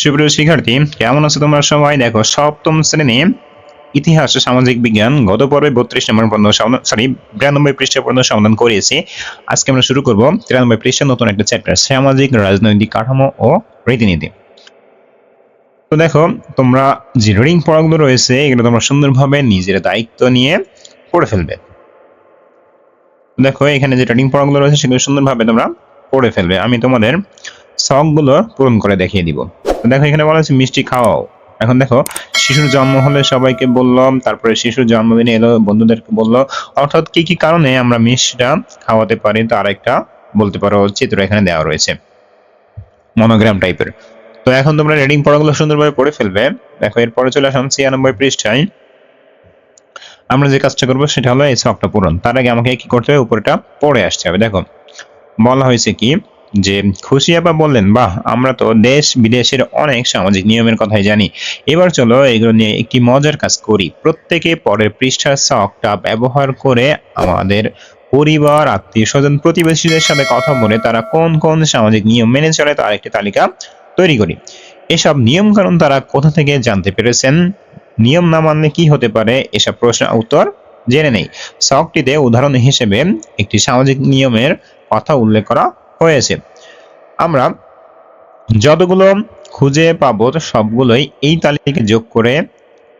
সুপ্রিয় শিক্ষার্থী, কেমন আছো তোমরা সবাই? দেখো, সপ্তম শ্রেণি ইতিহাস সামাজিক বিজ্ঞান গত পর্বে বত্রিশ নম্বর পর্যন্ত সরি বিরানব্বই পৃষ্ঠা পর্যন্ত সমাধান করিয়েছি। আজকে আমরা শুরু করব তিরানব্বই পৃষ্ঠা নতুন একটা চ্যাপ্টার সামাজিক, রাজনৈতিক কাঠামো ও রীতিনীতি। তো দেখো, তোমরা যে রিডিং পড়াগুলো রয়েছে, এগুলো তোমরা সুন্দরভাবে নিজের দায়িত্ব নিয়ে পড়ে ফেলবে। দেখো, এখানে যে রিডিং পড়াগুলো রয়েছে, সেগুলো সুন্দরভাবে তোমরা পড়ে ফেলবে। আমি তোমাদের শখগুলো পূরণ করে দেখিয়ে দিব। দেখো, এখানে বলা হচ্ছে মিষ্টি খাওয়াও। এখন দেখো, শিশুর জন্ম হলে সবাইকে বললাম, তারপরে শিশুর জন্মদিনে এলো, বন্ধুদেরকে বলল, অর্থাৎ কি কি কারণে আমরা মিষ্টিটা খাওয়াতে পারি তার একটা বলতে পারো, চিত্র এখানে দেওয়া রয়েছে মনোগ্রাম টাইপের তো এখন তোমরা রিডিং পড়াগুলো সুন্দরভাবে পড়ে ফেলবে। দেখো, এরপরে চলে আসলাম ছিয়ানব্বই পৃষ্ঠায়। আমরা যে কাজটা করব সেটা হলো এই শখটা পূরণ তার আগে আমাকে কি করতে হবে? উপরেটা পড়ে আসতে হবে। দেখো, বলা হয়েছে কি যে খুশি আপা বললেন, বাহ, আমরা তো দেশ বিদেশের অনেক সামাজিক নিয়মের কথাই জানি। এবার চলো এগুলো নিয়ে একটি মজার কাজ করি। প্রত্যেকে পরের পৃষ্ঠার শখটা ব্যবহার করে আমাদের পরিবার আত্মীয় স্বজন প্রতিবেশীদের সাথে কথা বলে তারা কোন কোন সামাজিক নিয়ম মেনে চলে তার একটি তালিকা তৈরি করি। এসব নিয়ম কারণ তারা কোথা থেকে জানতে পেরেছেন? নিয়ম না মানলে কি হতে পারে? এসব প্রশ্নের উত্তর জেনে নেই। শখটিতে উদাহরণ হিসেবে একটি সামাজিক নিয়মের কথা উল্লেখ করা হয়েছে। আমরা যতগুলো খুঁজে পাবো সবগুলোই এই তালিকাকে যোগ করে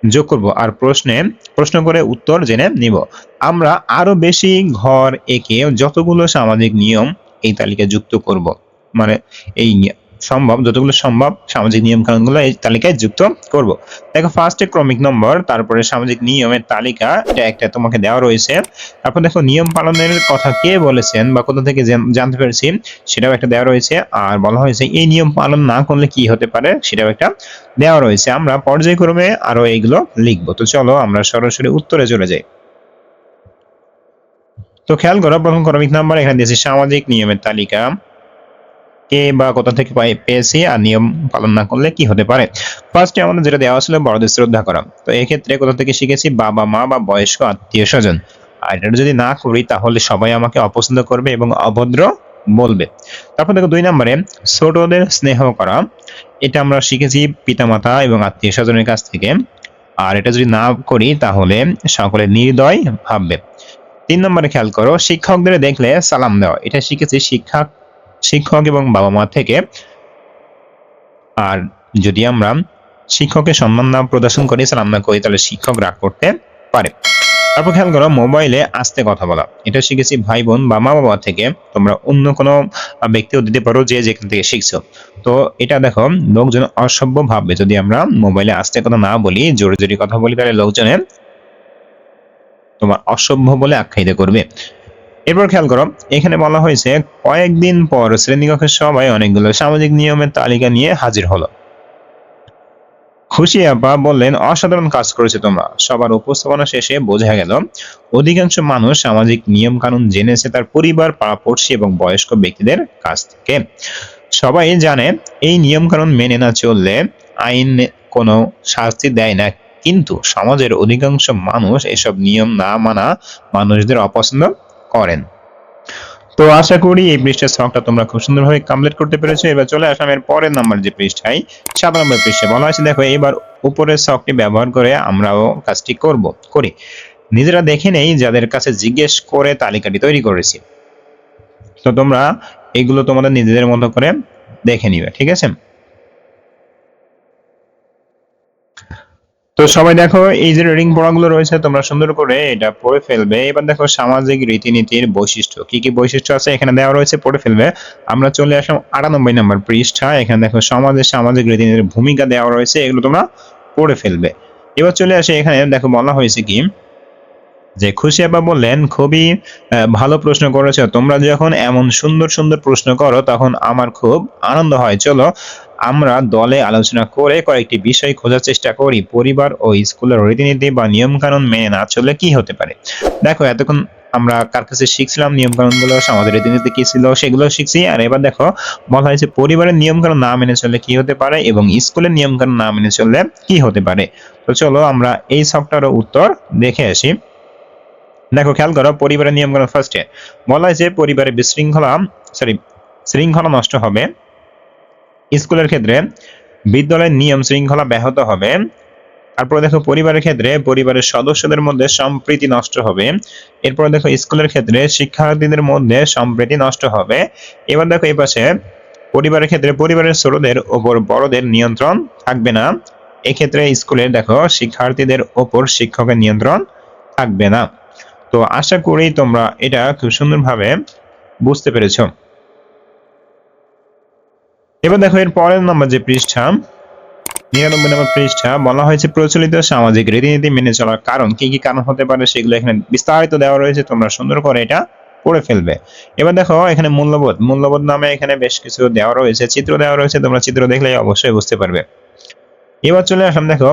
যোগ করব। আর প্রশ্নে, প্রশ্ন করে উত্তর জেনে নিব। আমরা আরও বেশি ঘর এঁকে যতগুলো সামাজিক নিয়ম এই তালিকায় যুক্ত করব। মানে এই সম্ভব, যতগুলো সম্ভব সামাজিক নিয়ম কানুনগুলো এই তালিকায় যুক্ত করব। দেখো ফার্স্টে ক্রমিক নম্বর, তারপরে সামাজিক নিয়মের তালিকা, এটা একটা তোমাকে দেওয়া রয়েছে। তারপর দেখো নিয়ম পালনের কথা কে বলেছেন বা কোথা থেকে জানতে পেরেছি, সেটাও একটা দেওয়া রয়েছে। আর বলা হয়েছে, এই নিয়ম পালন না করলে কি হতে পারে, সেটাও একটা দেওয়া রয়েছে। আমরা পর্যায়ক্রমে আরও এইগুলো লিখব। তো চলো আমরা সরাসরি উত্তরে চলে যাই। তো খেয়াল করো, প্রথম ক্রমিক নাম্বার এখানে দিয়েছি সামাজিক নিয়মের তালিকা। কে বা কোথা থেকে পেয়েছি আর নিয়ম পালন না করলে কি হতে পারে? ফার্স্টে আমাদের যেটা দেওয়া ছিল বড়দের শ্রদ্ধা করা। তো এক্ষেত্রে কোথা থেকে শিখেছি? বাবা মা বা বয়স্ক আত্মীয় স্বজন। আর এটা যদি না করি, তাহলে সবাই আমাকে অপছন্দ করবে এবং অভদ্র বলবে। তারপর দেখো দুই নম্বরে, ছোটদের স্নেহ করা। এটা আমরা শিখেছি পিতামাতা এবং আত্মীয় স্বজনের কাছ থেকে। আর এটা যদি না করি, তাহলে সকলে নির্দয় ভাববে। তিন নম্বরে খেয়াল করো, শিক্ষকদের দেখলে সালাম দেওয়া। এটা শিখেছি শিক্ষক শিক্ষক এবং বাবা মা থেকে। আর যদি আমরা শিক্ষকের সম্মান না প্রদর্শন করি সালাম না করি, তাহলে শিক্ষক রাগ করতে পারে। তারপর খেয়াল করো, মোবাইলে আস্তে কথা বলা। এটা শিখেছি ভাই, বোন বা মা বাবা থেকে। তোমরা অন্য কোনো ব্যক্তিও দিতে পারো যে যেখান থেকে শিখছো। তো এটা দেখো, লোকজন অসভ্য ভাববে। যদি আমরা মোবাইলে আস্তে কথা না বলি, জোরে জোরে কথা বলি, তাহলে লোকজনে তোমার অসভ্য বলে আখ্যায়িত করবে। এরপর খেয়াল করো, এখানে বলা হয়েছে কয়েকদিন পর শ্রেণীকক্ষের সবাই অনেকগুলো সামাজিক নিয়মের তালিকা নিয়ে হাজির হলো। খুশি আপা বললেন, অসাধারণ কাজ করেছে তোমরা। সবার উপস্থাপনা শেষে বোঝা গেল, অধিকাংশ মানুষ সামাজিক নিয়ম কানুন জেনেছে তার পরিবার, পাড়াপড়শি এবং বয়স্ক ব্যক্তিদের কাছ থেকে। সবাই জানে, এই নিয়ম কানুন মেনে না চললে আইন কোনো শাস্তি দেয় না। কিন্তু সমাজের অধিকাংশ মানুষ এসব নিয়ম না মানা মানুষদের অপছন্দ করেন। তো আশা করি এই পৃষ্ঠার শখটা তোমরা খুব সুন্দরভাবে কমপ্লিট করতে পেরেছ। এবার চলে আসলাম এর পরের নাম্বার যে পৃষ্ঠায় সাত নম্বর পৃষ্ঠা বলা হয়েছে, দেখো, এবার উপরের শখটি ব্যবহার করে আমরাও কাজটি করব, করি। নিজেরা দেখে নেই, যাদের কাছে জিজ্ঞেস করে তালিকাটি তৈরি করেছি। তো তোমরা এগুলো তোমাদের নিজেদের মতো করে দেখে নিবে, ঠিক আছে? তো সবাই দেখো, এই যে রিডিং পড়াগুলো রয়েছে, তোমরা সুন্দর করে এটা পড়ে ফেলবে। এবার দেখো সামাজিক রীতিনীতির বৈশিষ্ট্য। কি কি বৈশিষ্ট্য আছে এখানে দেওয়া রয়েছে, পড়ে ফেলবে। আমরা চলে আসলাম আটানব্বই নম্বর পৃষ্ঠা। এখানে দেখো সমাজের সামাজিক রীতিনীতির ভূমিকা দেওয়া রয়েছে, এগুলো তোমরা পড়ে ফেলবে। এবার চলে আসে এখানে, দেখো বলা হয়েছে কি? যে খুশি আপা বললেন, খুবই ভালো প্রশ্ন করেছ। তোমরা যখন এমন সুন্দর সুন্দর প্রশ্ন করো, তখন আমার খুব আনন্দ হয়। চলো আমরা দলে আলোচনা করে কয়েকটি বিষয় খোঁজার চেষ্টা করি, পরিবার ও স্কুলের রীতিনীতি বা নিয়ম কানুন মেনে না চললে কি হতে পারে? দেখো, এতক্ষণ আমরা কার কাছে শিখছিলাম নিয়ম কানুনগুলো সমাজের রীতিনীতি কি ছিল সেগুলো শিখছি। আর এবার দেখো, বলা হয়েছে পরিবারের নিয়ম কানুন না মেনে চললে কি হতে পারে এবং স্কুলের নিয়ম কানুন না মেনে চললে কি হতে পারে? তো চলো আমরা এই সবটারও উত্তর দেখে আসি। দেখো, খেয়াল করো, পরিবারের নিয়ম কানুন ফার্স্টে বলা হয়েছে পরিবারের বিশৃঙ্খলা সরি শৃঙ্খলা নষ্ট হবে। স্কুলের ক্ষেত্রে বিদ্যালয়ের নিয়ম শৃঙ্খলা ব্যাহত হবে। তারপরে দেখো পরিবারের ক্ষেত্রে পরিবারের সদস্যদের মধ্যে সম্প্রীতি নষ্ট হবে। এরপরে দেখো স্কুলের ক্ষেত্রে শিক্ষার্থীদের মধ্যে সম্প্রীতি নষ্ট হবে। এবার দেখো এই পাশে পরিবারের ক্ষেত্রে পরিবারের ছোটদের ওপর বড়দের নিয়ন্ত্রণ থাকবে না। এক্ষেত্রে স্কুলে দেখো শিক্ষার্থীদের ওপর শিক্ষকের নিয়ন্ত্রণ থাকবে না। তো আশা করি তোমরা এটা খুব সুন্দরভাবে বুঝতে পেরেছ। এবার দেখো এর পরের নম্বর যে পৃষ্ঠা, নিরানব্বই নম্বর পৃষ্ঠা, বলা হয়েছে প্রচলিত সামাজিক রীতিনীতি মেনে চলার কারণ। কি কি কারণ হতে পারে সেগুলো এখানে বিস্তারিত দেওয়া রয়েছে, তোমরা সুন্দর করে এটা পড়ে ফেলবে। এবার দেখো এখানে মূল্যবোধ মূল্যবোধ নামে এখানে বেশ কিছু দেওয়া রয়েছে, চিত্র দেওয়া রয়েছে, তোমরা চিত্র দেখলে অবশ্যই বুঝতে পারবে। এবার চলে আসলাম দেখো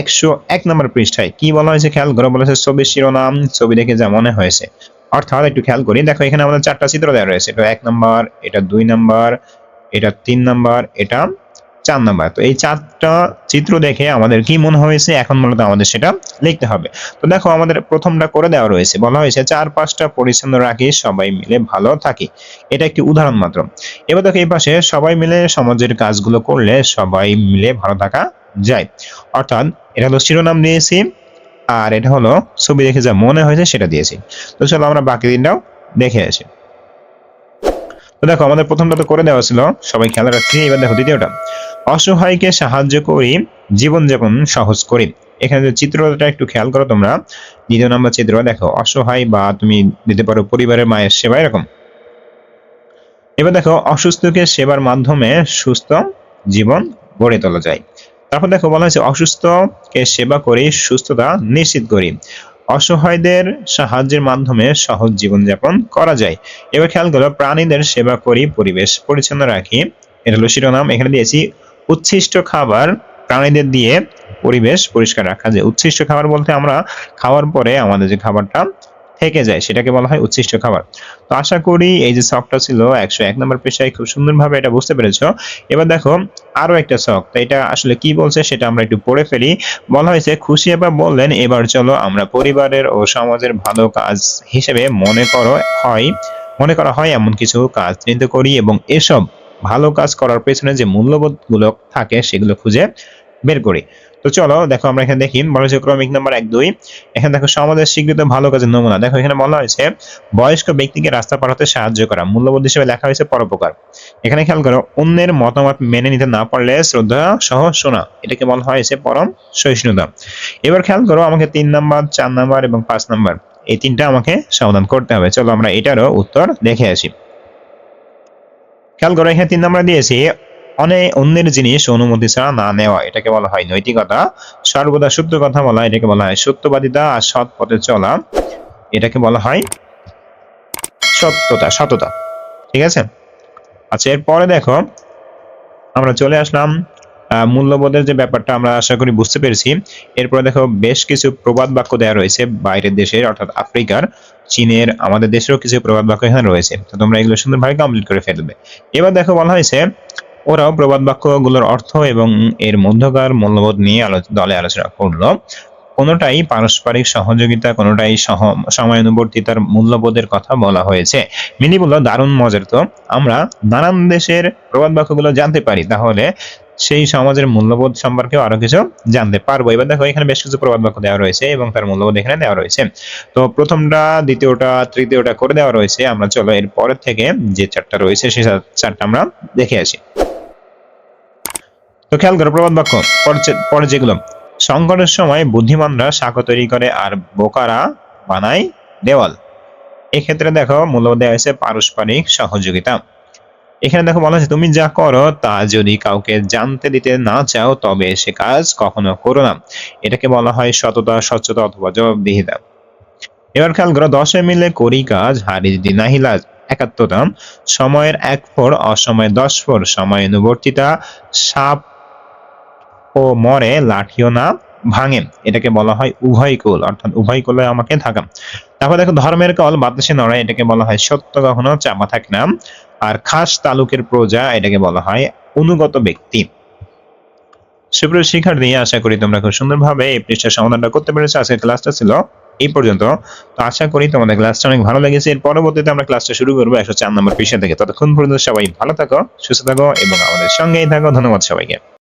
একশো এক নম্বর পৃষ্ঠায়। কি বলা হয়েছে খেয়াল করো বলেছে ছবির শিরোনাম, ছবি দেখে যা মনে হয়েছে। অর্থাৎ একটু খেয়াল করি, দেখো এখানে আমাদের চারটা চিত্র দেওয়া রয়েছে, এটা এক নাম্বার এটা দুই নাম্বার এটা তিন নাম্বার, এটা চার নাম্বার। তো এই চারটা চিত্র দেখে আমাদের কি মনে হয়েছে? এখন মূলত আমাদের সেটা লিখতে হবে। তো দেখো, আমাদের প্রথমটা করে দেওয়া রয়েছে। বলা হয়েছে, চার পাঁচটা পরিচ্ছন্ন রাখি, সবাই মিলে ভালো থাকি। এটা একটি উদাহরণ মাত্র। এবার দেখো, এই পাশে সবাই মিলে সমাজের কাজগুলো করলে সবাই মিলে ভালো থাকা যায়। অর্থাৎ এটা হলো শিরোনাম দিয়েছি, আর এটা হলো ছবি দেখে যা মনে হয়েছে সেটা দিয়েছি। তো চলো আমরা বাকি দিনটাও দেখে আসি। তো দেখো, আমাদের প্রথমটা তো করে দেওয়া ছিল। সবাই খেয়াল রাখছি, এবার দেখো দ্বিতীয়টা। অসহায়কে সাহায্য করি, জীবনযাপন সহজ করি। এখানে যে চিত্রটা একটু খেয়াল করো তোমরা। দ্বিতীয় নম্বর চিত্র, দেখো, অসহায় বা তুমি দিতে পারো পরিবারের মায়ের সেবা, এরকম। এবার দেখো, অসুস্থকে সেবার মাধ্যমে সুস্থ জীবন গড়ে তোলা যায়। তারপর দেখো বলা হয়েছে, অসুস্থকে সেবা করে সুস্থতা নিশ্চিত করি। অসহায়দের সাহায্যের মাধ্যমে সহজ জীবনযাপন করা যায়। এবার খেয়াল করো, প্রাণীদের সেবা করি, পরিবেশ পরিচ্ছন্ন রাখি। এটা হলো শিরোনাম। এখানে দিয়েছি, উচ্ছিষ্ট খাবার প্রাণীদের দিয়ে পরিবেশ পরিষ্কার রাখা। যায় উচ্ছিষ্ট খাবার বলতে আমরা খাওয়ার পরে আমাদের যে খাবারটা থেকে যায়, সেটাকে বলা হয় উচ্ছিষ্ট খাবার। তো আশা করি এই যে শখটা ছিল একশো এক নম্বর পেশায় খুব সুন্দরভাবে এটা বুঝতে পেরেছ। এবার দেখো, আরও একটা শখ তো এটা আসলে কি বলছে সেটা আমরা একটু পড়ে ফেলি। বলা হয়েছে, খুশি এবার বললেন, এবার চলো আমরা পরিবারের ও সমাজের ভালো কাজ হিসেবে মনে করো, হয়, মনে করা হয় এমন কিছু কাজ চিহ্নিত করি এবং এসব ভালো কাজ করার পেছনে যে মূল্যবোধগুলো থাকে সেগুলো খুঁজে বের করি। তো চলো, দেখো আমরা এখানে দেখি বলা হয়েছে ক্রমিক নাম্বার এক, দুই। এখানে দেখো সমাজের স্বীকৃত ভালো কাজের নমুনা। দেখো এখানে বলা হয়েছে, বয়স্ক ব্যক্তিকে রাস্তা পার হতে সাহায্য করা। মূল্যবোধ হিসেবে লেখা হয়েছে পরোপকার। এখানে খেয়াল করো, অন্যের মতামত মেনে নিতে না পারলে শ্রদ্ধা সহ শোনা। এটাকে বলা হয়েছে পরম সহিষ্ণুতা। এবার খেয়াল করো, আমাকে তিন নাম্বার, চার নাম্বার এবং পাঁচ নাম্বার, এই তিনটা আমাকে সমাধান করতে হবে। চলো আমরা এটারও উত্তর দেখে আসি। খেয়াল করো, এখানে তিন নাম্বার দিয়েছি অনেক অন্যের জিনিস অনুমতি ছাড়া না নেওয়া, এটাকে বলা হয় নৈতিকতা। সর্বদা সত্য কথা বলা, এটাকে বলা হয় সত্যবাদিতা আর সৎ পথে চলা। এটাকে বলা হয় সত্যতা, সততা। ঠিক আছে? আচ্ছা এরপরে দেখো, আমরা চলে আসলাম মূল্যবোধের যে ব্যাপারটা আমরা আশা করি বুঝতে পেরেছি। এরপরে দেখো, বেশ কিছু প্রবাদ বাক্য দেওয়া রয়েছে বাইরের দেশের, অর্থাৎ আফ্রিকার, চীনের, আমাদের দেশেরও কিছু প্রবাদ বাক্য এখানে রয়েছে। তো তোমরা এগুলো সুন্দরভাবে কমপ্লিট করে ফেলবে। এবার দেখো, বলা হয়েছে ওরাও প্রবাদ বাক্যগুলোর অর্থ এবং এর মধ্যকার মূল্যবোধ নিয়ে দলে আলোচনা করল। কোনোটাই পারস্পরিক সহযোগিতা, কোনোটাই সহ, সময়ানুবর্তিতার মূল্যবোধের কথা বলা হয়েছে। মিনি বলল, দারুণ মজার তো। আমরা নানান দেশের প্রবাদ বাক্যগুলো জানতে পারি। তাহলে সেই সমাজের মূল্যবোধ সম্পর্কেও আরও কিছু জানতে পারব। এবার দেখো, এখানে বেশ কিছু প্রবাদ বাক্য দেওয়া রয়েছে এবং তার মূল্যবোধ এখানে দেওয়া রয়েছে। তো প্রথমটা, দ্বিতীয়টা, তৃতীয়টা করে দেওয়া রয়েছে। আমরা চলো এর পরের থেকে যে চারটা রয়েছে সেই চার- চারটা আমরা দেখে আসি। তো খেয়াল করো, প্রবাদ বাক্য পরে যেগুলো। সংকটের সময় বুদ্ধিমানরা শাখা তৈরি করে আর বোকারা বানায় দেওয়াল। এক্ষেত্রে দেখো, মূল্যবোধ দেওয়া হয়েছে পারস্পরিক সহযোগিতা। এখানে দেখো বলা হয়েছে তুমি যা করো, তা যদি কাউকে জানতে দিতে না চাও, তবে সে কাজ কখনো করো না। এটাকে বলা হয় সততা, স্বচ্ছতা অথবা জবাবদিহিতা। এবার খেয়াল করো, দশে মিলে করি কাজ, হারি যদি নাহি লাজ। একাত্মতা সময়ের এক ফোর অসময়ে দশ ফোর সময় অনুবর্তিতা, সাপ ও মরে লাঠিও না ভাঙে এটাকে বলা হয় উভয় কুল, অর্থাৎ উভয় কুলে আমাকে থাকা। তারপর দেখো, ধর্মের কল বাতাসে নড়াই এটাকে বলা হয় সত্য কখনো চাপা থাকে না। আর খাস তালুকের প্রজা, এটাকে বলা হয় অনুগত ব্যক্তি। সুপ্রিয় শিক্ষার্থী, আশা করি তোমরা খুব সুন্দরভাবে এই পৃষ্ঠার সমাধানটা করতে পেরেছ। আজকের ক্লাসটা ছিল এই পর্যন্ত। তো আশা করি তোমাদের ক্লাসটা অনেক ভালো লেগেছে। এর পরবর্তীতে আমরা ক্লাসটা শুরু করব একশো চার নম্বর পৃষ্ঠা থেকে। ততক্ষণ পর্যন্ত সবাই ভালো থাকো, সুস্থ থাকো এবং আমাদের সঙ্গেই থাকো। ধন্যবাদ সবাইকে।